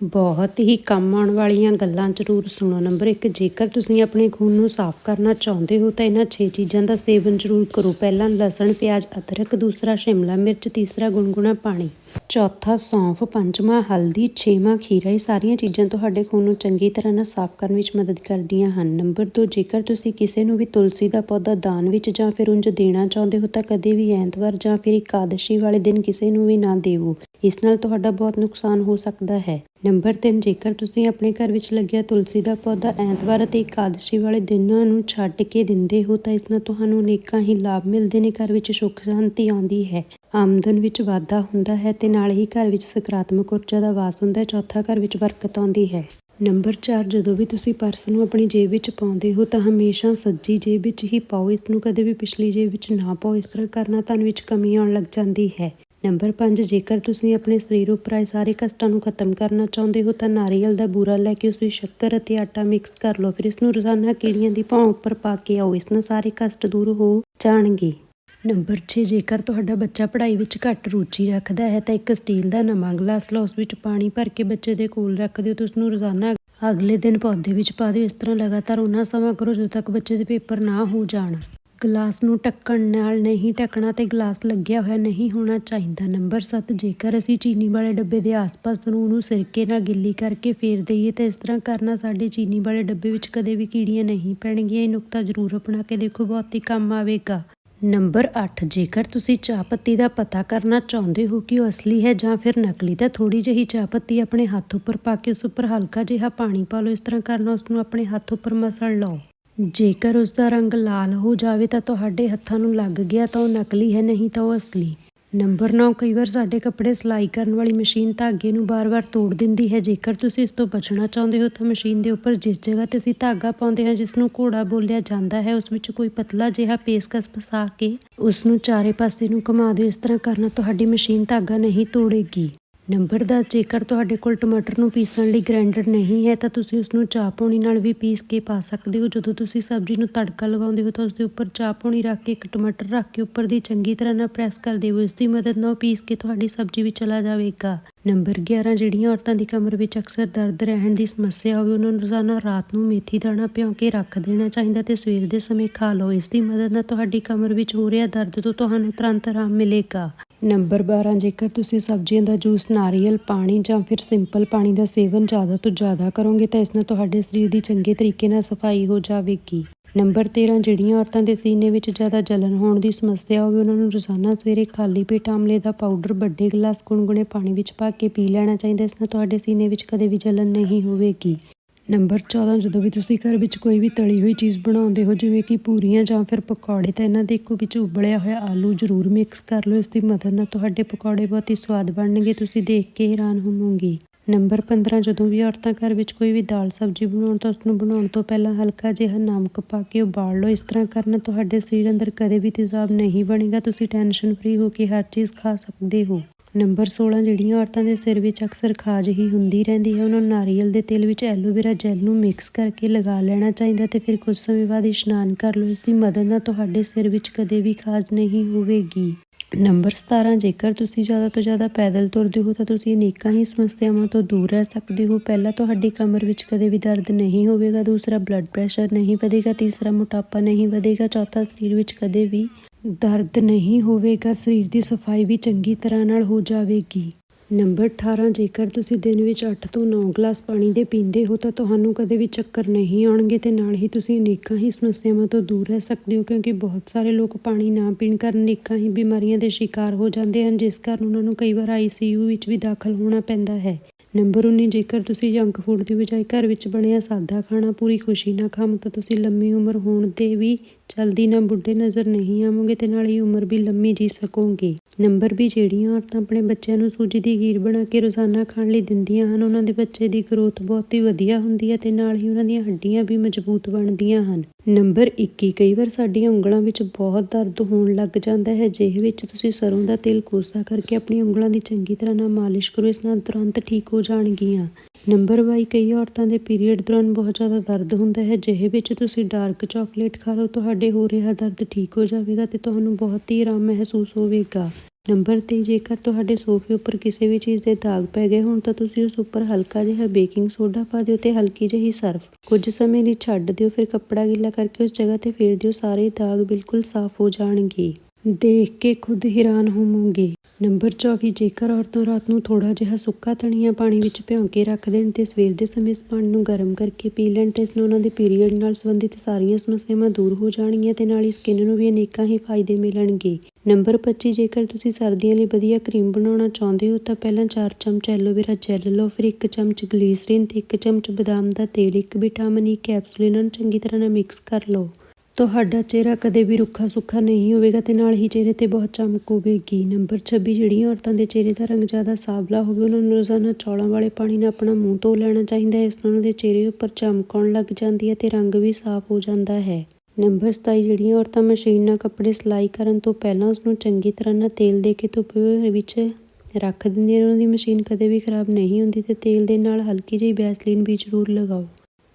ਬਹੁਤ ਹੀ ਕੰਮ ਆਉਣ ਵਾਲੀਆਂ ਗੱਲਾਂ ਜ਼ਰੂਰ ਸੁਣੋ। ਨੰਬਰ 1 ਜੇਕਰ ਤੁਸੀਂ ਆਪਣੇ ਖੂਨ ਨੂੰ ਸਾਫ਼ ਕਰਨਾ ਚਾਹੁੰਦੇ ਹੋ ਤਾਂ ਇਹਨਾਂ 6 ਚੀਜ਼ਾਂ ਦਾ ਸੇਵਨ ਜ਼ਰੂਰ ਕਰੋ। ਪਹਿਲਾ, ਲਸਣ, ਪਿਆਜ਼, ਅਦਰਕ, ਦੂਸਰਾ, ਸ਼ਿਮਲਾ ਮਿਰਚ, ਤੀਸਰਾ ਗੁਨਗੁਣਾ ਪਾਣੀ। ਚੌਥਾ, ਸੌਂਫ, ਪੰਜਵਾਂ, ਹਲਦੀ, ਛੇਵਾਂ, ਖੀਰਾ, ਇਹ ਸਾਰੀਆਂ ਚੀਜ਼ਾਂ ਤੁਹਾਡੇ ਖੂਨ ਨੂੰ ਚੰਗੀ ਤਰ੍ਹਾਂ ਨਾਲ ਸਾਫ਼ ਕਰਨ ਵਿੱਚ ਮਦਦ ਕਰਦੀਆਂ ਹਨ। ਨੰਬਰ 2 ਜੇਕਰ ਤੁਸੀਂ ਕਿਸੇ ਨੂੰ ਵੀ ਤੁਲਸੀ ਦਾ ਪੌਦਾ ਦਾਨ ਵਿੱਚ ਜਾਂ ਫਿਰ ਉਂਝ ਦੇਣਾ ਚਾਹੁੰਦੇ ਹੋ ਤਾਂ ਕਦੇ ਵੀ ਐਤਵਾਰ ਜਾਂ ਫਿਰ ਇਕਾਦਸ਼ੀ ਵਾਲੇ ਦਿਨ ਕਿਸੇ ਨੂੰ ਵੀ ਨਾ ਦੇਵੋ। ਇਸ ਨਾਲ ਤੁਹਾਡਾ ਬਹੁਤ ਨੁਕਸਾਨ ਹੋ ਸਕਦਾ ਹੈ। ਨੰਬਰ 3 ਜੇਕਰ ਤੁਸੀਂ ਆਪਣੇ ਘਰ ਵਿੱਚ ਲੱਗਿਆ ਤੁਲਸੀ ਦਾ ਪੌਦਾ ਐਤਵਾਰ ਅਤੇ ਇਕਾਦਸ਼ੀ ਵਾਲੇ ਦਿਨਾਂ ਨੂੰ ਛੱਡ ਕੇ ਦਿੰਦੇ ਹੋ, ਤਾਂ ਇਸ ਨਾਲ ਤੁਹਾਨੂੰ ਅਨੇਕਾਂ ਹੀ ਲਾਭ ਮਿਲਦੇ ਨੇ। ਘਰ ਵਿੱਚ ਸੁੱਖ ਸ਼ਾਂਤੀ ਆਉਂਦੀ ਹੈ। ਆਮਦਨ ਵਿੱਚ ਵਾਧਾ ਹੁੰਦਾ ਹੈ ਤੇ ਨਾਲ ਹੀ ਘਰ ਵਿੱਚ ਸਕਾਰਾਤਮਕ ਊਰਜਾ ਦਾ ਵਾਸ ਹੁੰਦਾ ਹੈ। ਚੌਥਾ, ਘਰ ਵਿੱਚ ਬਰਕਤ ਆਉਂਦੀ ਹੈ। ਨੰਬਰ 4 ਜਦੋਂ ਵੀ ਤੁਸੀਂ ਪਰਸ ਨੂੰ ਆਪਣੀ ਜੇਬ ਵਿੱਚ ਪਾਉਂਦੇ ਹੋ, ਤਾਂ ਹਮੇਸ਼ਾ ਸੱਜੀ ਜੇਬ ਵਿੱਚ ਹੀ ਪਾਓ। ਇਸ ਨੂੰ ਕਦੇ ਵੀ ਪਿਛਲੀ ਜੇਬ ਵਿੱਚ ਨਾ ਪਾਓ। ਇਸ ਤਰ੍ਹਾਂ ਕਰਨਾ ਤੁਹਾਨੂੰ ਵਿੱਚ ਕਮੀ ਆਉਣ ਲੱਗ ਜਾਂਦੀ ਹੈ। ਨੰਬਰ 5 ਜੇਕਰ ਤੁਸੀਂ ਆਪਣੇ ਸਰੀਰ ਉੱਪਰ ਆਏ ਸਾਰੇ ਕਸ਼ਟਾਂ ਨੂੰ ਖਤਮ ਕਰਨਾ ਚਾਹੁੰਦੇ ਹੋ ਤਾਂ ਨਾਰੀਅਲ ਦਾ ਬੂਰਾ ਲੈ ਕੇ ਉਸ ਵਿੱਚ ਸ਼ੱਕਰ ਅਤੇ ਆਟਾ ਮਿਕਸ ਕਰ ਲਓ। ਫਿਰ ਇਸ ਨੂੰ ਰੋਜ਼ਾਨਾ ਕੀੜੀਆਂ ਦੀ ਭਾਂ ਉੱਪਰ ਪਾ ਕੇ ਆਓ। ਇਸ ਨਾਲ ਸਾਰੇ ਕਸ਼ਟ ਦੂਰ ਹੋ ਜਾਣਗੇ। ਨੰਬਰ 6 ਜੇਕਰ ਤੁਹਾਡਾ ਬੱਚਾ ਪੜ੍ਹਾਈ ਵਿੱਚ ਘੱਟ ਰੁਚੀ ਰੱਖਦਾ ਹੈ ਤਾਂ ਇੱਕ ਸਟੀਲ ਦਾ ਨਵਾਂ ਗਲਾਸ ਲਓ। ਉਸ ਵਿੱਚ ਪਾਣੀ ਭਰ ਕੇ ਬੱਚੇ ਦੇ ਕੋਲ ਰੱਖ ਦਿਓ ਤੇ ਉਸ ਨੂੰ ਰੋਜ਼ਾਨਾ ਅਗਲੇ ਦਿਨ ਪੌਦੇ ਵਿੱਚ ਪਾ ਦਿਓ। ਇਸ ਤਰ੍ਹਾਂ ਲਗਾਤਾਰ ਉਹਨਾਂ ਸਮਾਂ ਕਰੋ ਜਦੋਂ ਤੱਕ ਬੱਚੇ ਦੇ ਪੇਪਰ ਨਾ ਹੋ ਜਾਣ। ਗਲਾਸ ਨੂੰ ਢੱਕਣ ਨਾਲ ਨਹੀਂ ਢੱਕਣਾ ਤੇ ਗਲਾਸ ਲੱਗਿਆ ਹੋਇਆ ਨਹੀਂ ਹੋਣਾ ਚਾਹੀਦਾ। ਨੰਬਰ 7 ਜੇਕਰ ਅਸੀਂ ਚੀਨੀ ਵਾਲੇ ਡੱਬੇ ਦੇ ਆਸ-ਪਾਸ ਨੂੰ ਉਹਨੂੰ ਸਿਰਕੇ ਨਾਲ ਗਿੱਲੀ ਕਰਕੇ ਫੇਰ ਦਈਏ ਤਾਂ ਇਸ ਤਰ੍ਹਾਂ ਕਰਨਾ ਸਾਡੇ ਚੀਨੀ ਵਾਲੇ ਡੱਬੇ ਵਿੱਚ ਕਦੇ ਵੀ ਕੀੜੀਆਂ ਨਹੀਂ ਪੈਣਗੀਆਂ। ਇਹ ਨੁਕਤਾ ਜ਼ਰੂਰ ਅਪਣਾ ਕੇ ਦੇਖੋ, ਬਹੁਤ ਹੀ ਕੰਮ ਆਵੇਗਾ। ਨੰਬਰ 8 ਜੇਕਰ ਤੁਸੀਂ ਚਾਹ ਪੱਤੀ ਦਾ ਪਤਾ ਕਰਨਾ ਚਾਹੁੰਦੇ ਹੋ ਕਿ ਉਹ ਅਸਲੀ ਹੈ ਜਾਂ ਫਿਰ ਨਕਲੀ, ਤਾਂ ਥੋੜੀ ਜਿਹੀ ਚਾਹ ਪੱਤੀ ਆਪਣੇ ਹੱਥ ਉੱਪਰ ਪਾ ਕੇ ਉਸ ਉੱਪਰ ਹਲਕਾ ਜਿਹਾ ਪਾਣੀ ਪਾ ਲਓ। ਇਸ ਤਰ੍ਹਾਂ ਕਰਨਾ ਉਸ ਨੂੰ ਆਪਣੇ ਹੱਥ ਉੱਪਰ ਮਸਲ ਲਓ। ਜੇਕਰ ਉਸ ਦਾ ਰੰਗ ਲਾਲ ਹੋ ਜਾਵੇ ਤਾਂ ਤੁਹਾਡੇ ਹੱਥਾਂ ਨੂੰ ਲੱਗ ਗਿਆ ਤਾਂ ਉਹ ਨਕਲੀ ਹੈ, ਨਹੀਂ ਤਾਂ ਉਹ ਅਸਲੀ। ਨੰਬਰ 9 ਕਈ ਵਾਰ ਸਾਡੇ ਕੱਪੜੇ ਸਿਲਾਈ ਕਰਨ ਵਾਲੀ ਮਸ਼ੀਨ ਧਾਗੇ ਨੂੰ ਬਾਰ-ਬਾਰ ਤੋੜ ਦਿੰਦੀ ਹੈ। ਜੇਕਰ ਤੁਸੀਂ ਇਸ ਤੋਂ ਬਚਣਾ ਚਾਹੁੰਦੇ ਹੋ ਤਾਂ ਮਸ਼ੀਨ ਦੇ ਉੱਪਰ ਜਿਸ ਜਗ੍ਹਾ ਤੇ ਅਸੀਂ ਧਾਗਾ ਪਾਉਂਦੇ ਹਾਂ ਜਿਸ ਨੂੰ ਘੋੜਾ ਬੋਲਿਆ ਜਾਂਦਾ ਹੈ, ਉਸ ਵਿੱਚ ਕੋਈ ਪਤਲਾ ਜਿਹਾ ਪੇਸਕਸ ਫਸਾ ਕੇ ਉਸ ਨੂੰ ਚਾਰੇ ਪਾਸੇ ਨੂੰ ਘੁਮਾ ਦਿਓ। ਇਸ ਤਰ੍ਹਾਂ ਕਰਨਾ ਤੁਹਾਡੀ ਮਸ਼ੀਨ ਧਾਗਾ ਨਹੀਂ ਤੋੜੇਗੀ। ਨੰਬਰ ਦਾ ਜੇਕਰ ਤੁਹਾਡੇ ਕੋਲ ਟਮਾਟਰ ਨੂੰ ਪੀਸਣ ਲਈ ਗ੍ਰਾਈਂਡਰ ਨਹੀਂ ਹੈ, ਤਾਂ ਤੁਸੀਂ ਉਸ ਨੂੰ ਚਾਹ ਪਾਣੀ ਨਾਲ ਵੀ ਪੀਸ ਕੇ ਪਾ ਸਕਦੇ ਹੋ। ਜਦੋਂ ਤੁਸੀਂ ਸਬਜ਼ੀ ਨੂੰ ਤੜਕਾ ਲਗਾਉਂਦੇ ਹੋ, ਤਾਂ ਉਸ ਦੇ ਉੱਪਰ ਚਾਹ ਪਾਣੀ ਰੱਖ ਕੇ ਇੱਕ ਟਮਾਟਰ ਰੱਖ ਕੇ ਉੱਪਰ ਦੀ ਚੰਗੀ ਤਰ੍ਹਾਂ ਨਾਲ ਪ੍ਰੈਸ ਕਰ ਦਿਓ ਇਸ ਦੀ ਮਦਦ ਨਾਲ ਉਹ ਪੀਸ ਕੇ ਤੁਹਾਡੀ ਸਬਜ਼ੀ ਵੀ ਚਲਾ ਜਾਵੇਗਾ। ਨੰਬਰ 11 ਜਿਹੜੀਆਂ ਔਰਤਾਂ ਦੀ ਕਮਰ ਵਿੱਚ ਅਕਸਰ ਦਰਦ ਰਹਿਣ ਦੀ ਸਮੱਸਿਆ ਹੋਵੇ, ਉਹਨਾਂ ਨੂੰ ਰੋਜ਼ਾਨਾ ਰਾਤ ਨੂੰ ਮੇਥੀ ਦਾਣਾ ਭਿਉਂ ਕੇ ਰੱਖ ਦੇਣਾ ਚਾਹੀਦਾ ਤੇ ਸਵੇਰ ਦੇ ਸਮੇਂ ਖਾ ਲਓ। ਇਸ ਦੀ ਮਦਦ ਨਾਲ ਤੁਹਾਡੀ ਕਮਰ ਵਿੱਚ ਹੋ ਰਿਹਾ ਦਰਦ ਤੋਂ ਤੁਹਾਨੂੰ ਤੁਰੰਤ ਆਰਾਮ ਮਿਲੇਗਾ। ਨੰਬਰ 12 ਜੇਕਰ ਤੁਸੀਂ ਸਬਜ਼ੀਆਂ ਦਾ ਜੂਸ, ਨਾਰੀਅਲ, ਪਾਣੀ ਜਾਂ ਫਿਰ ਸਿੰਪਲ ਪਾਣੀ ਦਾ ਸੇਵਨ ਜ਼ਿਆਦਾ ਤੋਂ ਜ਼ਿਆਦਾ ਕਰੋਗੇ, ਤਾਂ ਇਸ ਨਾਲ ਤੁਹਾਡੇ ਸਰੀਰ ਦੀ ਚੰਗੇ ਤਰੀਕੇ ਨਾਲ ਸਫ਼ਾਈ ਹੋ ਜਾਵੇਗੀ। ਨੰਬਰ 13 ਜਿਹੜੀਆਂ ਔਰਤਾਂ ਦੇ ਸੀਨੇ ਵਿੱਚ ਜ਼ਿਆਦਾ ਜਲਨ ਹੋਣ ਦੀ ਸਮੱਸਿਆ ਹੋਵੇ, ਉਹਨਾਂ ਨੂੰ ਰੋਜ਼ਾਨਾ ਸਵੇਰੇ ਖਾਲੀ ਪੇਟ ਆਮਲੇ ਦਾ ਪਾਊਡਰ, ਵੱਡੇ ਗਲਾਸ ਗੁਨਗੁਨੇ ਪਾਣੀ ਵਿੱਚ ਪਾ ਕੇ ਪੀ ਲੈਣਾ ਚਾਹੀਦਾ, ਇਸ ਨਾਲ ਤੁਹਾਡੇ ਸੀਨੇ ਵਿੱਚ ਕਦੇ ਵੀ ਜਲਨ ਨਹੀਂ ਹੋਵੇਗੀ। ਨੰਬਰ 14 ਜਦੋਂ ਵੀ ਤੁਸੀਂ ਘਰ ਵਿੱਚ ਕੋਈ ਵੀ ਤਲੀ ਹੋਈ ਚੀਜ਼ ਬਣਾਉਂਦੇ ਹੋ, ਜਿਵੇਂ ਕਿ ਪੂਰੀਆਂ ਜਾਂ ਫਿਰ ਪਕੌੜੇ, ਤਾਂ ਇਹਨਾਂ ਦੇ ਇੱਕੋ ਵਿੱਚ ਉਬਲਿਆ ਹੋਇਆ ਆਲੂ ਜ਼ਰੂਰ ਮਿਕਸ ਕਰ ਲਓ, ਇਸ ਦੀ ਮਦਦ ਨਾਲ ਤੁਹਾਡੇ ਪਕੌੜੇ ਬਹੁਤ ਹੀ ਸਵਾਦ ਬਣਨਗੇ, ਤੁਸੀਂ ਦੇਖ ਕੇ ਹੈਰਾਨ ਹੋਵੋਗੇ। ਨੰਬਰ 15 ਜਦੋਂ ਵੀ ਔਰਤਾਂ ਘਰ ਵਿੱਚ ਕੋਈ ਵੀ ਦਾਲ ਸਬਜ਼ੀ ਬਣਾਉਣ ਤਾਂ ਉਸ ਨੂੰ ਬਣਾਉਣ ਤੋਂ ਪਹਿਲਾਂ ਹਲਕਾ ਜਿਹਾ ਨਮਕ ਪਾ ਕੇ ਉਬਾਲ ਲਓ। ਇਸ ਤਰ੍ਹਾਂ ਕਰਨ ਤੁਹਾਡੇ ਸਰੀਰ ਅੰਦਰ ਕਦੇ ਵੀ ਤੇਜ਼ਾਬ ਨਹੀਂ ਬਣੇਗਾ। ਤੁਸੀਂ ਟੈਨਸ਼ਨ ਫ੍ਰੀ ਹੋ ਕੇ ਹਰ ਚੀਜ਼ ਖਾ ਸਕਦੇ ਹੋ। ਨੰਬਰ 16 ਜਿਹੜੀਆਂ ਔਰਤਾਂ ਦੇ ਸਿਰ ਵਿੱਚ ਅਕਸਰ ਖਾਜ ਹੀ ਹੁੰਦੀ ਰਹਿੰਦੀ ਹੈ, ਉਹਨਾਂ ਨੂੰ ਨਾਰੀਅਲ ਦੇ ਤੇਲ ਵਿੱਚ ਐਲੋਵੇਰਾ ਜੈਲ ਨੂੰ ਮਿਕਸ ਕਰਕੇ ਲਗਾ ਲੈਣਾ ਚਾਹੀਦਾ ਤੇ ਫਿਰ ਕੁਝ ਸਮੇਂ ਬਾਅਦ ਇਸ਼ਨਾਨ ਕਰ ਲਓ। ਇਸ ਦੀ ਮਦਦ ਨਾਲ ਤੁਹਾਡੇ ਸਿਰ ਵਿੱਚ ਕਦੇ ਵੀ ਖਾਜ ਨਹੀਂ ਹੋਵੇਗੀ। ਨੰਬਰ 17 ਜੇਕਰ ਤੁਸੀਂ ਜ਼ਿਆਦਾ ਤੋਂ ਜ਼ਿਆਦਾ ਪੈਦਲ ਤੁਰਦੇ ਹੋ ਤਾਂ ਤੁਸੀਂ ਅਨੇਕਾਂ ਹੀ ਸਮੱਸਿਆਵਾਂ ਤੋਂ ਦੂਰ ਰਹਿ ਸਕਦੇ ਹੋ। ਪਹਿਲਾ ਤੁਹਾਡੀ ਕਮਰ ਵਿੱਚ ਕਦੇ ਵੀ ਦਰਦ ਨਹੀਂ ਹੋਵੇਗਾ, ਦੂਸਰਾ ਬਲੱਡ ਪ੍ਰੈਸ਼ਰ ਨਹੀਂ ਵਧੇਗਾ, ਤੀਸਰਾ ਮੋਟਾਪਾ ਨਹੀਂ ਵਧੇਗਾ, ਚੌਥਾ ਸਰੀਰ ਵਿੱਚ ਕਦੇ ਵੀ ਦਰਦ ਨਹੀਂ ਹੋਵੇਗਾ। ਸਰੀਰ ਦੀ ਸਫ਼ਾਈ ਵੀ ਚੰਗੀ ਤਰ੍ਹਾਂ ਨਾਲ ਹੋ ਜਾਵੇਗੀ। ਨੰਬਰ 18 ਜੇਕਰ ਤੁਸੀਂ ਦਿਨ ਵਿੱਚ 8 ਤੋਂ 9 ਗਲਾਸ ਪਾਣੀ ਦੇ ਪੀਂਦੇ ਹੋ, ਤਾਂ ਤੁਹਾਨੂੰ ਕਦੇ ਵੀ ਚੱਕਰ ਨਹੀਂ ਆਉਣਗੇ ਤੇ ਨਾਲ ਹੀ ਤੁਸੀਂ ਅਨੇਕਾਂ ਹੀ ਸਮੱਸਿਆਵਾਂ ਤੋਂ ਦੂਰ ਰਹਿ ਸਕਦੇ ਹੋ, ਕਿਉਂਕਿ ਬਹੁਤ ਸਾਰੇ ਲੋਕ ਪਾਣੀ ਨਾ ਪੀਣ ਕਾਰਨ ਅਨੇਕਾਂ ਹੀ ਬਿਮਾਰੀਆਂ ਦੇ ਸ਼ਿਕਾਰ ਹੋ ਜਾਂਦੇ ਹਨ, ਜਿਸ ਕਾਰਨ ਉਹਨਾਂ ਨੂੰ ਕਈ ਵਾਰ ਆਈਸੀਯੂ ਵਿੱਚ ਵੀ ਦਾਖਲ ਹੋਣਾ ਪੈਂਦਾ ਹੈ। ਨੰਬਰ 19 ਜੇਕਰ ਤੁਸੀਂ ਜੰਕ ਫੂਡ ਦੀ ਬਜਾਏ ਘਰ ਵਿੱਚ ਬਣਿਆ ਸਾਦਾ ਖਾਣਾ ਪੂਰੀ ਖੁਸ਼ੀ ਨਾਲ ਖਾਓ, ਤਾਂ ਤੁਸੀਂ ਲੰਮੀ ਉਮਰ ਹੋਣ ਤੇ ਵੀ ਜਲਦੀ ਨਾ ਬੁੱਢੇ ਨਜ਼ਰ ਨਹੀਂ ਆਵੋਗੇ ਤੇ ਨਾਲ ਹੀ ਉਮਰ ਵੀ ਲੰਮੀ ਜੀ ਸਕੋਗੇ। ਨੰਬਰ ਵੀ ਜਿਹੜੀਆਂ ਔਰਤਾਂ ਆਪਣੇ ਬੱਚਿਆਂ ਨੂੰ ਸੂਜੀ ਦੀ ਖੀਰ ਬਣਾ ਕੇ ਰੋਜ਼ਾਨਾ ਖਾਣ ਲਈ ਦਿੰਦੀਆਂ ਹਨ, ਉਹਨਾਂ ਦੇ ਬੱਚੇ ਦੀ ਗਰੋਥ ਬਹੁਤ ਹੀ ਵਧੀਆ ਹੁੰਦੀ ਹੈ ਤੇ ਨਾਲ ਹੀ ਉਹਨਾਂ ਦੀਆਂ ਹੱਡੀਆਂ ਵੀ ਮਜ਼ਬੂਤ ਬਣਦੀਆਂ ਹਨ। ਨੰਬਰ 21 ਕਈ ਵਾਰ ਸਾਡੀਆਂ ਉਂਗਲਾਂ ਵਿੱਚ ਬਹੁਤ ਦਰਦ ਹੋਣ ਲੱਗ ਜਾਂਦਾ ਹੈ ਜਿਹੇ ਵਿੱਚ ਤੁਸੀਂ ਸਰੋਂ ਦਾ ਤੇਲ ਕੋਸਾ ਕਰਕੇ ਆਪਣੀ ਉਂਗਲਾਂ ਦੀ ਚੰਗੀ ਤਰ੍ਹਾਂ ਨਾਲ ਮਾਲਿਸ਼ ਕਰੋ, ਇਸ ਨਾਲ ਤੁਰੰਤ ਠੀਕ ਹੋ ਜਾਣਗੀਆਂ। ਨੰਬਰ 22 ਕਈ ਔਰਤਾਂ ਦੇ ਪੀਰੀਅਡ ਦੌਰਾਨ ਬਹੁਤ ਜ਼ਿਆਦਾ ਦਰਦ ਹੁੰਦਾ ਹੈ ਜਿਹੇ ਵਿੱਚ ਤੁਸੀਂ ਡਾਰਕ ਚਾਕਲੇਟ ਖਾ ਲਓ, ਤੁਹਾਡੇ ਹੋ ਰਿਹਾ ਦਰਦ ਠੀਕ ਹੋ ਜਾਵੇਗਾ ਤੇ ਤੁਹਾਨੂੰ ਬਹੁਤ ਹੀ ਆਰਾਮ ਮਹਿਸੂਸ ਹੋਵੇਗਾ। ਨੰਬਰ 3 ਜੇਕਰ ਤੁਹਾਡੇ ਸੋਫੇ ਉੱਪਰ ਕਿਸੇ ਵੀ ਚੀਜ਼ ਦੇ ਦਾਗ ਪੈ ਗਏ ਹੋਣ ਤਾਂ ਤੁਸੀਂ ਉਸ ਉੱਪਰ ਹਲਕਾ ਜਿਹਾ ਬੇਕਿੰਗ ਸੋਡਾ ਪਾ ਦਿਓ ਤੇ ਹਲਕੀ ਜਿਹੀ ਸਰਫ। ਕੁਝ ਸਮੇਂ ਲਈ ਛੱਡ ਦਿਓ, ਫਿਰ ਕੱਪੜਾ ਗਿੱਲਾ ਕਰਕੇ ਉਸ ਜਗ੍ਹਾ ਤੇ ਫੇਰ ਦਿਓ। ਸਾਰੇ ਦਾਗ ਬਿਲਕੁਲ ਸਾਫ਼ ਹੋ ਜਾਣਗੇ। ਦੇਖ ਕੇ ਖੁਦ ਹੈਰਾਨ ਹੋਵੋਗੇ। ਨੰਬਰ 24 ਜੇਕਰ ਔਰਤਾਂ ਰਾਤ ਨੂੰ ਥੋੜਾ ਜਿਹਾ ਸੁੱਕਾ ਧਨੀਆ ਪਾਣੀ ਵਿੱਚ ਭਿਉਂ ਕੇ ਰੱਖ ਦੇਣ ਤੇ ਸਵੇਰ ਦੇ ਸਮੇਂ ਇਸ ਪਾਣੀ ਨੂੰ ਗਰਮ ਕਰਕੇ ਪੀ ਲੈਣ ਤੇ ਇਸ ਨਾਲ ਉਹਨਾਂ ਦੇ ਪੀਰੀਅਡ ਨਾਲ ਸੰਬੰਧਿਤ ਸਾਰੀਆਂ ਸਮੱਸਿਆਵਾਂ ਦੂਰ ਹੋ ਜਾਣਗੀਆਂ ਤੇ ਨਾਲ ਹੀ ਸਕਿਨ ਨੂੰ ਵੀ ਅਨੇਕਾਂ ਹੀ ਫਾਇਦੇ ਮਿਲਣਗੇ। ਨੰਬਰ 25 ਜੇਕਰ ਤੁਸੀਂ ਸਰਦੀਆਂ ਲਈ ਵਧੀਆ ਕਰੀਮ ਬਣਾਉਣਾ ਚਾਹੁੰਦੇ ਹੋ ਤਾਂ ਪਹਿਲਾਂ 4 ਚਮਚ ਐਲੋਵੇਰਾ ਜੈਲ ਲਓ, ਫਿਰ 1 ਚਮਚ ਗਲੀਸਰੀਨ ਤੇ 1 ਚਮਚ ਬਦਾਮ ਦਾ ਤੇਲ, ਇੱਕ ਵਿਟਾਮਿਨ ਈ ਕੈਪਸੂਲ ਇਹਨਾਂ ਨੂੰ ਚੰਗੀ ਤਰ੍ਹਾਂ ਨਾਲ ਮਿਕਸ ਕਰ ਲਓ। ਤੁਹਾਡਾ ਚਿਹਰਾ ਕਦੇ ਵੀ ਰੁੱਖਾ ਸੁੱਖਾ ਨਹੀਂ ਹੋਵੇਗਾ ਤੇ ਨਾਲ ਹੀ ਚਿਹਰੇ ਤੇ ਬਹੁਤ ਚਮਕ ਹੋਵੇਗੀ। ਨੰਬਰ 26 ਜਿਹੜੀਆਂ ਔਰਤਾਂ ਦੇ ਚਿਹਰੇ ਦਾ ਰੰਗ ਜ਼ਿਆਦਾ ਸਾਵਲਾ ਹੋਵੇ, ਉਹਨਾਂ ਨੂੰ ਰੋਜ਼ਾਨਾ ਚੌਲਾਂ ਵਾਲੇ ਪਾਣੀ ਨਾਲ ਆਪਣਾ ਮੂੰਹ ਧੋ ਲੈਣਾ ਚਾਹੀਦਾ ਹੈ। ਇਸ ਨਾਲ ਉਹਨਾਂ ਦੇ ਚਿਹਰੇ ਉੱਪਰ ਚਮਕ ਆਉਣ ਲੱਗ ਜਾਂਦੀ ਹੈ ਤੇ ਰੰਗ ਵੀ ਸਾਫ਼ ਹੋ ਜਾਂਦਾ ਹੈ। ਨੰਬਰ 27 ਜਿਹੜੀਆਂ ਔਰਤਾਂ ਮਸ਼ੀਨ ਨਾਲ ਕੱਪੜੇ ਸਿਲਾਈ ਕਰਨ ਤੋਂ ਪਹਿਲਾਂ ਉਸ ਨੂੰ ਚੰਗੀ ਤਰ੍ਹਾਂ ਨਾਲ ਤੇਲ ਦੇ ਕੇ ਧੁੱਪ ਵਿੱਚ ਰੱਖ ਦਿੰਦੀਆਂ ਉਹਨਾਂ ਦੀ ਮਸ਼ੀਨ ਕਦੇ ਵੀ ਖਰਾਬ ਨਹੀਂ ਹੁੰਦੀ ਤੇ ਤੇਲ ਦੇ ਨਾਲ ਹਲਕੀ ਜਿਹੀ ਵੈਸਲੀਨ ਵੀ ਜ਼ਰੂਰ ਲਗਾਓ।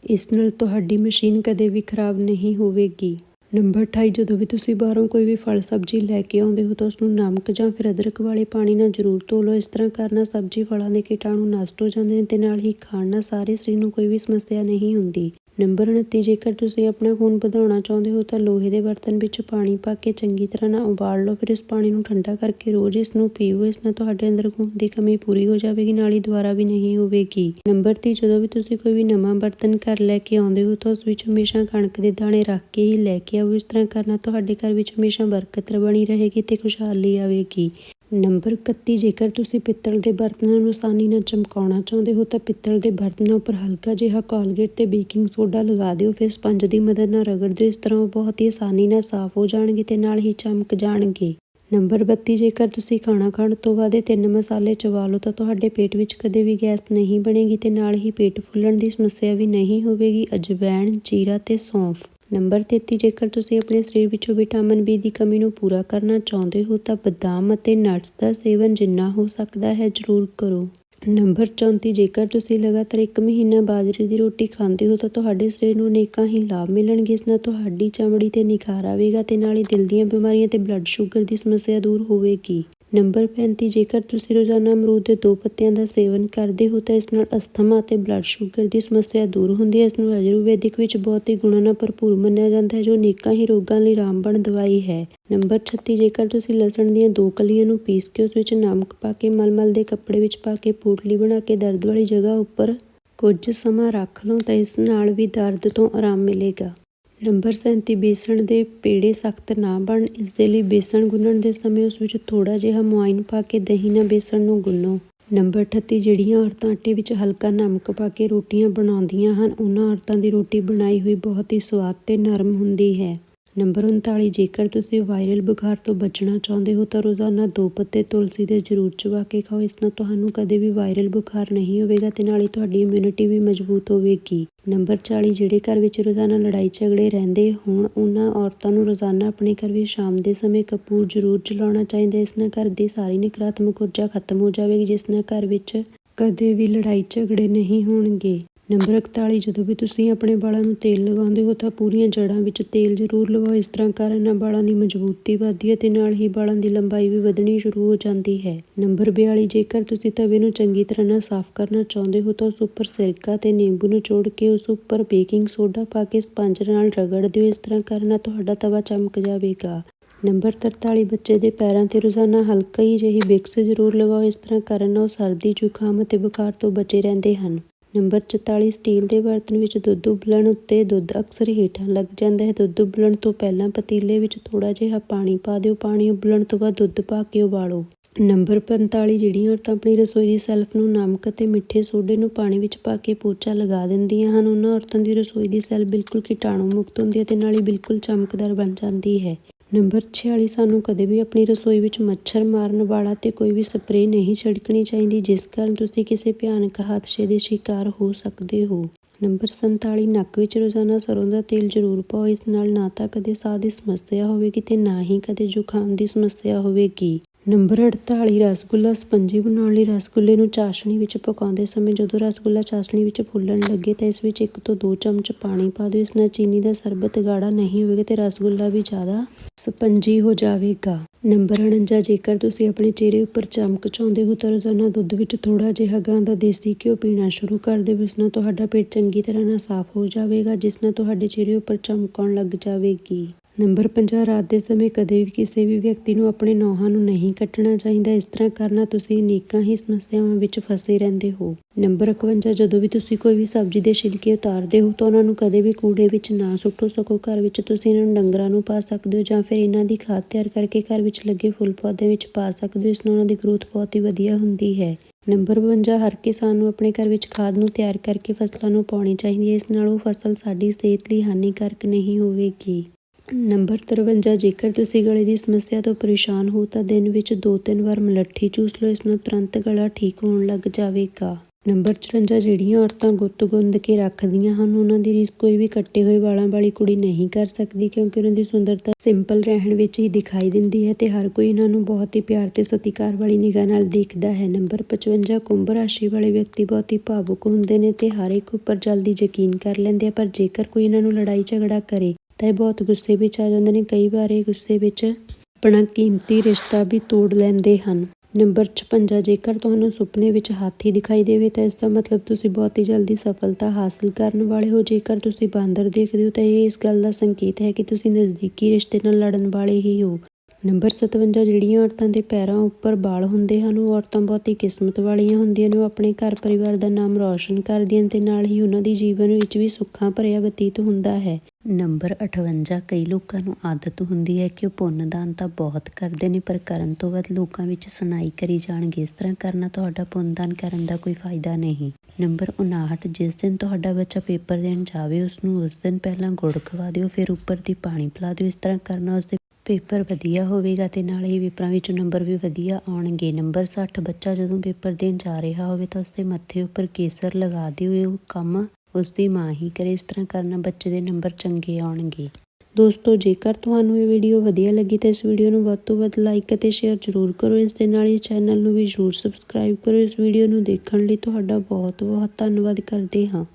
ਇਸ ਨਾਲ ਤੁਹਾਡੀ ਮਸ਼ੀਨ ਕਦੇ ਵੀ ਖਰਾਬ ਨਹੀਂ ਹੋਵੇਗੀ। ਨੰਬਰ 28 ਜਦੋਂ ਵੀ ਤੁਸੀਂ ਬਾਹਰੋਂ ਕੋਈ ਵੀ ਫਲ, ਸਬਜ਼ੀ ਲੈ ਕੇ ਆਉਂਦੇ ਹੋ ਤਾਂ ਉਸ ਨੂੰ ਨਮਕ ਜਾਂ ਫਿਰ ਅਦਰਕ ਵਾਲੇ ਪਾਣੀ ਨਾਲ ਜ਼ਰੂਰ ਧੋ ਲਓ। ਇਸ ਤਰ੍ਹਾਂ ਕਰਨ ਨਾਲ ਸਬਜ਼ੀ, ਫਲਾਂ ਦੇ ਕੀਟਾਣੂ ਨਸ਼ਟ ਹੋ ਜਾਂਦੇ ਨੇ ਤੇ ਨਾਲ ਹੀ ਖਾਣ ਨਾਲ ਸਾਰੇ ਸਰੀਰ ਨੂੰ ਕੋਈ ਵੀ ਸਮੱਸਿਆ ਨਹੀਂ ਹੁੰਦੀ। ਨੰਬਰ 29 ਜੇਕਰ ਤੁਸੀਂ ਆਪਣਾ ਖੂਨ ਵਧਾਉਣਾ ਚਾਹੁੰਦੇ ਹੋ ਤਾਂ ਲੋਹੇ ਦੇ ਬਰਤਨ ਵਿੱਚ ਪਾਣੀ ਪਾ ਕੇ ਚੰਗੀ ਤਰ੍ਹਾਂ ਨਾਲ ਉਬਾਲ ਲਓ। ਫਿਰ ਇਸ ਪਾਣੀ ਨੂੰ ਠੰਡਾ ਕਰਕੇ ਰੋਜ਼ ਇਸ ਨੂੰ ਪੀਓ। ਇਸ ਨਾਲ ਤੁਹਾਡੇ ਅੰਦਰ ਖੂਨ ਦੀ ਕਮੀ ਪੂਰੀ ਹੋ ਜਾਵੇਗੀ, ਨਾਲ ਹੀ ਦੁਬਾਰਾ ਵੀ ਨਹੀਂ ਹੋਵੇਗੀ। ਨੰਬਰ 30 ਜਦੋਂ ਵੀ ਤੁਸੀਂ ਕੋਈ ਵੀ ਨਵਾਂ ਬਰਤਨ ਘਰ ਲੈ ਕੇ ਆਉਂਦੇ ਹੋ ਤਾਂ ਉਸ ਵਿੱਚ ਹਮੇਸ਼ਾ ਕਣਕ ਦੇ ਦਾਣੇ ਰੱਖ ਕੇ ਹੀ ਲੈ ਕੇ ਆਓ। ਇਸ ਤਰ੍ਹਾਂ ਕਰਨਾ ਤੁਹਾਡੇ ਘਰ ਵਿੱਚ ਹਮੇਸ਼ਾ ਬਰਕਤ ਬਣੀ ਰਹੇਗੀ ਤੇ ਖੁਸ਼ਹਾਲੀ ਆਵੇਗੀ। ਨੰਬਰ 31 ਜੇਕਰ ਤੁਸੀਂ ਪਿੱਤਲ ਦੇ ਬਰਤਨਾਂ ਨੂੰ ਆਸਾਨੀ ਨਾਲ ਚਮਕਾਉਣਾ ਚਾਹੁੰਦੇ ਹੋ, ਤਾਂ ਪਿੱਤਲ ਦੇ ਬਰਤਨਾਂ ਉੱਪਰ ਹਲਕਾ ਜਿਹਾ ਕੋਲਗੇਟ ਤੇ ਬੇਕਿੰਗ ਸੋਡਾ ਲਗਾ ਦਿਓ। ਫਿਰ ਸਪੰਜ ਦੀ ਮਦਦ ਨਾਲ ਰਗੜ ਦਿਓ। ਇਸ ਤਰ੍ਹਾਂ ਉਹ ਬਹੁਤ ਹੀ ਆਸਾਨੀ ਨਾਲ ਸਾਫ਼ ਹੋ ਜਾਣਗੇ ਤੇ ਨਾਲ ਹੀ ਚਮਕ ਜਾਣਗੇ। ਨੰਬਰ 32 ਜੇਕਰ ਤੁਸੀਂ ਖਾਣਾ ਖਾਣ ਤੋਂ ਬਾਅਦ ਇਹ ਤਿੰਨ ਮਸਾਲੇ ਚਵਾ ਲਓ, ਤਾਂ ਤੁਹਾਡੇ ਪੇਟ ਵਿੱਚ ਕਦੇ ਵੀ ਗੈਸ ਨਹੀਂ ਬਣੇਗੀ ਤੇ ਨਾਲ ਹੀ ਪੇਟ ਫੁੱਲਣ ਦੀ ਸਮੱਸਿਆ ਵੀ ਨਹੀਂ ਹੋਵੇਗੀ। ਅਜਵਾਇਣ ਜੀਰਾ ਤੇ ਸੌਂਫ। ਨੰਬਰ 33 ਜੇਕਰ ਤੁਸੀਂ ਆਪਣੇ ਸਰੀਰ ਵਿੱਚੋਂ ਵਿਟਾਮਿਨ ਬੀ ਦੀ ਕਮੀ ਨੂੰ ਪੂਰਾ ਕਰਨਾ ਚਾਹੁੰਦੇ ਹੋ, ਤਾਂ ਬਦਾਮ ਅਤੇ ਨਟਸ ਦਾ ਸੇਵਨ ਜਿੰਨਾ ਹੋ ਸਕਦਾ ਹੈ, ਜ਼ਰੂਰ ਕਰੋ। ਨੰਬਰ 34 ਜੇਕਰ ਤੁਸੀਂ ਲਗਾਤਾਰ ਇੱਕ ਮਹੀਨਾ ਬਾਜਰੇ ਦੀ ਰੋਟੀ ਖਾਂਦੇ ਹੋ, ਤਾਂ ਤੁਹਾਡੇ ਸਰੀਰ ਨੂੰ ਅਨੇਕਾਂ ਹੀ ਲਾਭ ਮਿਲਣਗੇ। ਇਸ ਨਾਲ ਤੁਹਾਡੀ ਚਮੜੀ ਤੇ ਨਿਖਾਰ ਆਵੇਗਾ ਤੇ ਨਾਲ ਹੀ ਦਿਲ ਦੀਆਂ ਬਿਮਾਰੀਆਂ ਤੇ ਬਲੱਡ ਸ਼ੂਗਰ ਦੀ ਸਮੱਸਿਆ ਦੂਰ ਹੋਵੇਗੀ। ਨੰਬਰ 35 ਜੇਕਰ ਤੁਸੀਂ ਰੋਜ਼ਾਨਾ ਅਮਰੂਦ ਦੇ ਦੋ ਪੱਤਿਆਂ ਦਾ ਸੇਵਨ ਕਰਦੇ ਹੋ, ਤਾਂ ਇਸ ਨਾਲ ਅਸਥਮਾ ਅਤੇ ਬਲੱਡ ਸ਼ੂਗਰ ਦੀ ਸਮੱਸਿਆ ਦੂਰ ਹੁੰਦੀ ਹੈ। ਇਸ ਨੂੰ ਆਯੁਰਵੈਦਿਕ ਵਿੱਚ ਬਹੁਤ ਹੀ ਗੁਣਾਂ ਨਾਲ ਭਰਪੂਰ ਮੰਨਿਆ ਜਾਂਦਾ ਹੈ, ਜੋ ਅਨੇਕਾਂ ਹੀ ਰੋਗਾਂ ਲਈ ਰਾਮਬਣ ਦਵਾਈ ਹੈ। ਨੰਬਰ 36 ਜੇਕਰ ਤੁਸੀਂ ਲਸਣ ਦੀਆਂ ਦੋ ਕਲੀਆਂ ਨੂੰ ਪੀਸ ਕੇ ਉਸ ਵਿੱਚ ਨਮਕ ਪਾ ਕੇ, ਮਲਮਲ ਦੇ ਕੱਪੜੇ ਵਿੱਚ ਪਾ ਕੇ, ਪੋਟਲੀ ਬਣਾ ਕੇ, ਦਰਦ ਵਾਲੀ ਜਗ੍ਹਾ ਉੱਪਰ ਕੁਝ ਸਮਾਂ ਰੱਖ ਲਓ, ਤਾਂ ਇਸ ਨਾਲ ਵੀ ਦਰਦ ਤੋਂ ਆਰਾਮ ਮਿਲੇਗਾ। ਨੰਬਰ 37 ਬੇਸਣ ਦੇ ਪੇੜੇ ਸਖਤ ਨਾ ਬਣ ਇਸ ਦੇ ਲਈ ਬੇਸਣ ਗੁੰਨਣ ਦੇ ਸਮੇਂ ਉਸ ਵਿੱਚ ਥੋੜਾ ਜਿਹਾ ਮੁਆਇਨ ਪਾ ਕੇ ਦਹੀਂ ਨਾਲ ਬੇਸਣ ਨੂੰ ਗੁੰਨੋ। ਨੰਬਰ 38 ਜਿਹੜੀਆਂ ਔਰਤਾਂ ਆਟੇ ਵਿੱਚ ਹਲਕਾ ਨਮਕ ਪਾ ਕੇ ਰੋਟੀਆਂ ਬਣਾਉਂਦੀਆਂ ਹਨ, ਉਹਨਾਂ ਔਰਤਾਂ ਦੀ ਰੋਟੀ ਬਣਾਈ ਹੋਈ ਬਹੁਤ ਹੀ ਸਵਾਦ ਤੇ ਨਰਮ ਹੁੰਦੀ ਹੈ। ਨੰਬਰ 39 ਜੇਕਰ ਤੁਸੀਂ ਵਾਇਰਲ ਬੁਖਾਰ ਤੋਂ ਬਚਣਾ ਚਾਹੁੰਦੇ ਹੋ ਤਾਂ ਰੋਜ਼ਾਨਾ ਦੋ ਪੱਤੇ ਤੁਲਸੀ ਦੇ ਜ਼ਰੂਰ ਚਬਾ ਕੇ ਖਾਓ। ਇਸ ਨਾਲ ਤੁਹਾਨੂੰ ਕਦੇ ਵੀ ਵਾਇਰਲ ਬੁਖਾਰ ਨਹੀਂ ਹੋਵੇਗਾ ਤੇ ਨਾਲ ਹੀ ਤੁਹਾਡੀ ਇਮਿਊਨਿਟੀ ਵੀ ਮਜ਼ਬੂਤ ਹੋਵੇਗੀ। ਨੰਬਰ 40 ਜਿਹੜੇ ਘਰ ਵਿੱਚ ਰੋਜ਼ਾਨਾ ਲੜਾਈ ਝਗੜੇ ਰਹਿੰਦੇ ਹੋਣ, ਉਹਨਾਂ ਔਰਤਾਂ ਨੂੰ ਰੋਜ਼ਾਨਾ ਆਪਣੇ ਘਰ ਵਿੱਚ ਸ਼ਾਮ ਦੇ ਸਮੇਂ ਕਪੂਰ ਜ਼ਰੂਰ ਜਲਾਉਣਾ ਚਾਹੀਦਾ ਇਸ ਨਾਲ ਘਰ ਦੀ ਸਾਰੀ ਨਕਾਰਾਤਮਕ ਊਰਜਾ ਖਤਮ ਹੋ ਜਾਵੇਗੀ, ਜਿਸ ਨਾਲ ਘਰ ਵਿੱਚ ਕਦੇ ਵੀ ਲੜਾਈ ਝਗੜੇ ਨਹੀਂ ਹੋਣਗੇ। ਨੰਬਰ 41 ਜਦੋਂ ਵੀ ਤੁਸੀਂ ਆਪਣੇ ਵਾਲਾਂ ਨੂੰ ਤੇਲ ਲਗਾਉਂਦੇ ਹੋ ਤਾਂ ਪੂਰੀਆਂ ਜੜ੍ਹਾਂ ਵਿੱਚ ਤੇਲ ਜ਼ਰੂਰ ਲਗਾਓ ਇਸ ਤਰ੍ਹਾਂ ਕਰਨ ਨਾਲ ਵਾਲਾਂ ਦੀ ਮਜ਼ਬੂਤੀ ਵਧਦੀ ਹੈ ਤੇ ਨਾਲ ਹੀ ਵਾਲਾਂ ਦੀ ਲੰਬਾਈ ਵੀ ਵਧਣੀ ਸ਼ੁਰੂ ਹੋ ਜਾਂਦੀ ਹੈ। ਨੰਬਰ 42 ਜੇਕਰ ਤੁਸੀਂ ਤਵੇ ਨੂੰ ਚੰਗੀ ਤਰ੍ਹਾਂ ਨਾਲ ਸਾਫ਼ ਕਰਨਾ ਚਾਹੁੰਦੇ ਹੋ ਤਾਂ ਉਸ ਉੱਪਰ ਸਿਰਕਾ ਤੇ ਨਿੰਬੂ ਨਿਚੋੜ ਕੇ ਉਸ ਉੱਪਰ ਬੇਕਿੰਗ ਸੋਡਾ ਪਾ ਕੇ ਸਪੰਜ ਨਾਲ ਰਗੜ ਦਿਓ। ਇਸ ਤਰ੍ਹਾਂ ਕਰਨ ਨਾਲ ਤੁਹਾਡਾ ਤਵਾ ਚਮਕ ਜਾਵੇਗਾ। ਨੰਬਰ 43 ਬੱਚੇ ਦੇ ਪੈਰਾਂ ਤੇ ਰੋਜ਼ਾਨਾ ਹਲਕਾ ਹੀ ਜਿਹੀ ਵਿਕਸ ਜ਼ਰੂਰ ਲਗਾਓ ਇਸ ਤਰ੍ਹਾਂ ਕਰਨ ਨਾਲ ਉਹ ਸਰਦੀ, ਜ਼ੁਕਾਮ ਅਤੇ ਬੁਖਾਰ ਤੋਂ ਬਚੇ ਰਹਿੰਦੇ ਹਨ। ਨੰਬਰ 44 ਸਟੀਲ ਦੇ ਬਰਤਨ ਵਿੱਚ ਦੁੱਧ ਉਬਲਣ ਉੱਤੇ ਦੁੱਧ ਅਕਸਰ ਹੇਠਾਂ ਲੱਗ ਜਾਂਦਾ ਹੈ। ਦੁੱਧ ਉਬਲਣ ਤੋਂ ਪਹਿਲਾਂ ਪਤੀਲੇ ਵਿੱਚ ਥੋੜਾ ਜਿਹਾ ਪਾਣੀ ਪਾ ਦਿਓ। ਪਾਣੀ ਉਬਲਣ ਤੋਂ ਬਾਅਦ ਦੁੱਧ ਪਾ ਕੇ ਉਬਾਲੋ। ਨੰਬਰ 45 ਜਿਹੜੀਆਂ ਔਰਤਾਂ ਆਪਣੀ ਰਸੋਈ ਦੀ ਸੈਲਫ ਨੂੰ ਨਮਕ ਅਤੇ ਮਿੱਠੇ ਸੋਡੇ ਨੂੰ ਪਾਣੀ ਵਿੱਚ ਪਾ ਕੇ ਪੋਚਾ ਲਗਾ ਦਿੰਦੀਆਂ ਹਨ, ਉਹਨਾਂ ਔਰਤਾਂ ਦੀ ਰਸੋਈ ਦੀ ਸੈਲ ਬਿਲਕੁਲ ਕੀਟਾਣੂ ਮੁਕਤ ਹੁੰਦੀ ਹੈ ਤੇ ਨਾਲ ਹੀ ਬਿਲਕੁਲ ਚਮਕਦਾਰ ਬਣ ਜਾਂਦੀ ਹੈ। ਨੰਬਰ 46 ਸਾਨੂੰ ਕਦੇ ਵੀ ਆਪਣੀ ਰਸੋਈ ਵਿੱਚ ਮੱਛਰ ਮਾਰਨ ਵਾਲਾ ਤੇ ਕੋਈ ਵੀ ਸਪਰੇਅ ਨਹੀਂ ਛਿੜਕਣੀ ਚਾਹੀਦੀ, ਜਿਸ ਕਾਰਨ ਤੁਸੀਂ ਕਿਸੇ ਭਿਆਨਕ ਹਾਦਸੇ ਦੇ ਸ਼ਿਕਾਰ ਹੋ ਸਕਦੇ ਹੋ। ਨੰਬਰ 47 ਨੱਕ ਵਿੱਚ ਰੋਜ਼ਾਨਾ ਸਰੋਂ ਦਾ ਤੇਲ ਜ਼ਰੂਰ ਪਾਓ। ਇਸ ਨਾਲ ਨਾ ਤਾਂ ਕਦੇ ਸਾਹ ਦੀ ਸਮੱਸਿਆ ਹੋਵੇਗੀ ਤੇ ਨਾ ਹੀ ਕਦੇ ਜ਼ੁਕਾਮ ਦੀ ਸਮੱਸਿਆ ਹੋਵੇਗੀ। ਨੰਬਰ 48 ਰਸਗੁੱਲਾ ਸਪੰਜੀ ਬਣਾਉਣ ਲਈ ਰਸਗੁੱਲੇ ਨੂੰ ਚਾਸ਼ਣੀ ਵਿੱਚ ਪਕਾਉਂਦੇ ਸਮੇਂ ਜਦੋਂ ਰਸਗੁੱਲਾ ਚਾਸ਼ਣੀ ਵਿੱਚ ਫੁੱਲਣ ਲੱਗੇ ਤਾਂ ਇਸ ਵਿੱਚ 1 ਤੋਂ 2 ਚਮਚ ਪਾਣੀ ਪਾ ਦਿਓ। ਇਸ ਨਾਲ ਚੀਨੀ ਦਾ ਸਰਬਤ ਗਾੜਾ ਨਹੀਂ ਹੋਵੇਗਾ ਤੇ ਰਸਗੁੱਲਾ ਵੀ ਜ਼ਿਆਦਾ ਸਪੰਜੀ ਹੋ ਜਾਵੇਗਾ। ਨੰਬਰ 49 ਜੇਕਰ ਤੁਸੀਂ ਆਪਣੇ ਚਿਹਰੇ ਉੱਪਰ ਚਮਕ ਚਾਹੁੰਦੇ ਹੋ ਤਾਂ ਰੋਜ਼ਾਨਾ ਦੁੱਧ ਵਿੱਚ ਥੋੜਾ ਜਿਹਾ ਗਾਂ ਦਾ ਦੇਸੀ ਘਿਓ ਪੀਣਾ ਸ਼ੁਰੂ ਕਰ ਦਿਓ। ਇਸ ਨਾਲ ਤੁਹਾਡਾ ਪੇਟ ਚੰਗੀ ਤਰ੍ਹਾਂ ਨਾਲ ਸਾਫ਼ ਹੋ ਜਾਵੇਗਾ, ਜਿਸ ਨਾਲ ਤੁਹਾਡੇ ਚਿਹਰੇ ਉੱਪਰ ਚਮਕ ਆਉਣ ਲੱਗ ਜਾਵੇਗੀ। ਨੰਬਰ 50 ਰਾਤ ਦੇ ਸਮੇਂ ਕਦੇ ਵੀ ਕਿਸੇ ਵੀ ਵਿਅਕਤੀ ਨੂੰ ਆਪਣੇ ਨੌਹਾਂ ਨੂੰ ਨਹੀਂ ਕੱਟਣਾ ਚਾਹੀਦਾ। ਇਸ ਤਰ੍ਹਾਂ ਕਰਨਾ ਤੁਸੀਂ ਅਨੇਕਾਂ ਹੀ ਸਮੱਸਿਆਵਾਂ ਵਿੱਚ ਫਸੇ ਰਹਿੰਦੇ ਹੋ। ਨੰਬਰ 51 ਜਦੋਂ ਵੀ ਤੁਸੀਂ ਕੋਈ ਵੀ ਸਬਜ਼ੀ ਦੇ ਛਿਲਕੇ ਉਤਾਰਦੇ ਹੋ ਤਾਂ ਉਹਨਾਂ ਨੂੰ ਕਦੇ ਵੀ ਕੂੜੇ ਵਿੱਚ ਨਾ ਸੁੱਟੋ। ਸਕੋ ਘਰ ਵਿੱਚ ਤੁਸੀਂ ਇਹਨਾਂ ਨੂੰ ਡੰਗਰਾਂ ਨੂੰ ਪਾ ਸਕਦੇ ਹੋ ਜਾਂ ਫਿਰ ਇਹਨਾਂ ਦੀ ਖਾਦ ਤਿਆਰ ਕਰਕੇ ਘਰ ਵਿੱਚ ਲੱਗੇ ਫੁੱਲ ਪੌਦੇ ਵਿੱਚ ਪਾ ਸਕਦੇ ਹੋ। ਇਸ ਨਾਲ ਉਹਨਾਂ ਦੀ ਗਰੋਥ ਬਹੁਤ ਹੀ ਵਧੀਆ ਹੁੰਦੀ ਹੈ। ਨੰਬਰ 52 ਹਰ ਕਿਸਾਨ ਨੂੰ ਆਪਣੇ ਘਰ ਵਿੱਚ ਖਾਦ ਨੂੰ ਤਿਆਰ ਕਰਕੇ ਫਸਲਾਂ ਨੂੰ ਪਾਉਣੀ ਚਾਹੀਦੀ ਹੈ। ਇਸ ਨਾਲ ਉਹ ਫਸਲ ਸਾਡੀ ਸਿਹਤ ਲਈ ਹਾਨੀਕਾਰਕ ਨਹੀਂ ਹੋਵੇਗੀ। ਨੰਬਰ 53 ਜੇਕਰ ਤੁਸੀਂ ਗਲੇ ਦੀ ਸਮੱਸਿਆ ਤੋਂ ਪਰੇਸ਼ਾਨ ਹੋ ਤਾਂ ਦਿਨ ਵਿੱਚ 2-3 ਵਾਰ ਮਲੱਠੀ ਚੂਸ ਲਓ, ਇਸ ਨਾਲ ਤੁਰੰਤ ਗਲਾ ਠੀਕ ਹੋਣ ਲੱਗ ਜਾਵੇਗਾ। ਨੰਬਰ 54 ਜਿਹੜੀਆਂ ਔਰਤਾਂ ਗੁੱਤ ਗੁੰਦ ਕੇ ਰੱਖਦੀਆਂ ਹਨ, ਉਹਨਾਂ ਦੀ ਰੀਸ ਕੋਈ ਵੀ ਕੱਟੇ ਹੋਏ ਵਾਲਾਂ ਵਾਲੀ ਕੁੜੀ ਨਹੀਂ ਕਰ ਸਕਦੀ, ਕਿਉਂਕਿ ਉਹਨਾਂ ਦੀ ਸੁੰਦਰਤਾ ਸਿੰਪਲ ਰਹਿਣ ਵਿੱਚ ਹੀ ਦਿਖਾਈ ਦਿੰਦੀ ਹੈ ਤੇ ਹਰ ਕੋਈ ਇਹਨਾਂ ਨੂੰ ਬਹੁਤ ਹੀ ਪਿਆਰ ਤੇ ਸਤਿਕਾਰ ਵਾਲੀ ਨਿਗਾਹ ਨਾਲ ਦੇਖਦਾ ਹੈ। ਨੰਬਰ 55 ਕੁੰਭ ਰਾਸ਼ੀ ਵਾਲੇ ਵਿਅਕਤੀ ਬਹੁਤ ਹੀ ਭਾਵੁਕ ਹੁੰਦੇ ਨੇ ਤੇ ਹਰ ਇੱਕ ਉੱਪਰ ਜਲਦੀ ਯਕੀਨ ਕਰ ਲੈਂਦੇ ਆ, ਪਰ ਜੇਕਰ ਕੋਈ ਇਹਨਾਂ ਨੂੰ ਲੜਾਈ ਝਗੜਾ ਕਰੇ ਤਾਂ ਇਹ ਬਹੁਤ ਗੁੱਸੇ ਵਿੱਚ ਆ ਜਾਂਦੇ ਨੇ, ਕਈ ਵਾਰ ਇਹ ਗੁੱਸੇ ਵਿੱਚ ਆਪਣਾ ਕੀਮਤੀ ਰਿਸ਼ਤਾ ਵੀ ਤੋੜ ਲੈਂਦੇ ਹਨ। ਨੰਬਰ 56 ਜੇਕਰ ਤੁਹਾਨੂੰ ਸੁਪਨੇ ਵਿੱਚ ਹਾਥੀ ਦਿਖਾਈ ਦੇਵੇ, ਤਾਂ ਇਸ ਦਾ ਮਤਲਬ ਤੁਸੀਂ ਬਹੁਤ ਹੀ ਜਲਦੀ ਸਫਲਤਾ ਹਾਸਲ ਕਰਨ ਵਾਲੇ ਹੋ। ਜੇਕਰ ਤੁਸੀਂ ਬਾਂਦਰ ਦੇਖਦੇ ਹੋ, ਤਾਂ ਇਹ ਇਸ ਗੱਲ ਦਾ ਸੰਕੇਤ ਹੈ ਕਿ ਤੁਸੀਂ ਨਜ਼ਦੀਕੀ ਰਿਸ਼ਤੇ ਨਾਲ ਲੜਨ ਵਾਲੇ ਹੀ ਹੋ। ਨੰਬਰ 57 ਜਿਹੜੀਆਂ ਔਰਤਾਂ ਦੇ ਪੈਰਾਂ ਉੱਪਰ ਵਾਲ ਹੁੰਦੇ ਹਨ, ਉਹ ਔਰਤਾਂ ਬਹੁਤ ਹੀ ਕਿਸਮਤ ਵਾਲੀਆਂ ਹੁੰਦੀਆਂ ਨੇ, ਉਹ ਆਪਣੇ ਘਰ ਪਰਿਵਾਰ ਦਾ ਨਾਮ ਰੌਸ਼ਨ ਕਰਦੀਆਂ ਨੇ ਤੇ ਨਾਲ ਹੀ ਉਹਨਾਂ ਦੀ ਜੀਵਨ ਵਿੱਚ ਵੀ ਸੁੱਖਾਂ ਭਰਿਆ ਬਤੀਤ ਹੁੰਦਾ ਹੈ। ਨੰਬਰ 58 ਕਈ ਲੋਕਾਂ ਨੂੰ ਆਦਤ ਹੁੰਦੀ ਹੈ ਕਿ ਉਹ ਪੁੰਨ ਦਾਨ ਤਾਂ ਬਹੁਤ ਕਰਦੇ ਨੇ, ਪਰ ਕਰਨ ਤੋਂ ਬਾਅਦ ਲੋਕਾਂ ਵਿੱਚ ਸੁਣਾਈ ਕਰੀ ਜਾਣਗੇ, ਇਸ ਤਰ੍ਹਾਂ ਕਰਨਾ ਤੁਹਾਡਾ ਪੁੰਨ ਦਾਨ ਕਰਨ ਦਾ ਕੋਈ ਫਾਇਦਾ ਨਹੀਂ। ਨੰਬਰ 59 ਜਿਸ ਦਿਨ ਤੁਹਾਡਾ ਬੱਚਾ ਪੇਪਰ ਦੇਣ ਜਾਵੇ ਉਸ ਨੂੰ ਉਸ ਦਿਨ ਪਹਿਲਾਂ ਗੁੜ ਖਵਾ ਦਿਓ, ਫਿਰ ਉੱਪਰ ਦੀ ਪਾਣੀ ਪਿਲਾ ਦਿਓ, ਇਸ ਤਰ੍ਹਾਂ ਕਰਨਾ ਉਸ ਦੇ ਪੇਪਰ ਵਧੀਆ ਹੋਵੇਗਾ ਤੇ ਨਾਲ ਹੀ ਪੇਪਰਾਂ ਵਿੱਚ ਨੰਬਰ ਵੀ ਵਧੀਆ ਆਉਣਗੇ। ਨੰਬਰ 60 ਬੱਚਾ ਜਦੋਂ ਪੇਪਰ ਦੇਣ ਜਾ ਰਿਹਾ ਹੋਵੇ ਤਾਂ ਉਸਦੇ ਮੱਥੇ ਉੱਪਰ ਕੇਸਰ ਲਗਾ ਦਿਓ ਉਹ ਕੰਮ ਉਸਦੀ ਮਾਂ ਹੀ ਕਰੇ, ਇਸ ਤਰ੍ਹਾਂ ਕਰਨਾ ਬੱਚੇ ਦੇ ਨੰਬਰ ਚੰਗੇ ਆਉਣਗੇ। ਦੋਸਤੋ, ਜੇਕਰ ਤੁਹਾਨੂੰ ਇਹ ਵੀਡੀਓ ਵਧੀਆ ਲੱਗੀ ਤਾਂ ਇਸ ਵੀਡੀਓ ਨੂੰ ਵੱਧ ਤੋਂ ਵੱਧ ਲਾਈਕ ਅਤੇ ਸ਼ੇਅਰ ਜ਼ਰੂਰ ਕਰੋ। ਇਸ ਦੇ ਨਾਲ ਹੀ ਚੈਨਲ ਨੂੰ ਵੀ ਜ਼ਰੂਰ ਸਬਸਕ੍ਰਾਈਬ ਕਰੋ। ਇਸ ਵੀਡੀਓ ਨੂੰ ਦੇਖਣ ਲਈ ਤੁਹਾਡਾ ਬਹੁਤ ਬਹੁਤ ਧੰਨਵਾਦ ਕਰਦੇ ਹਾਂ।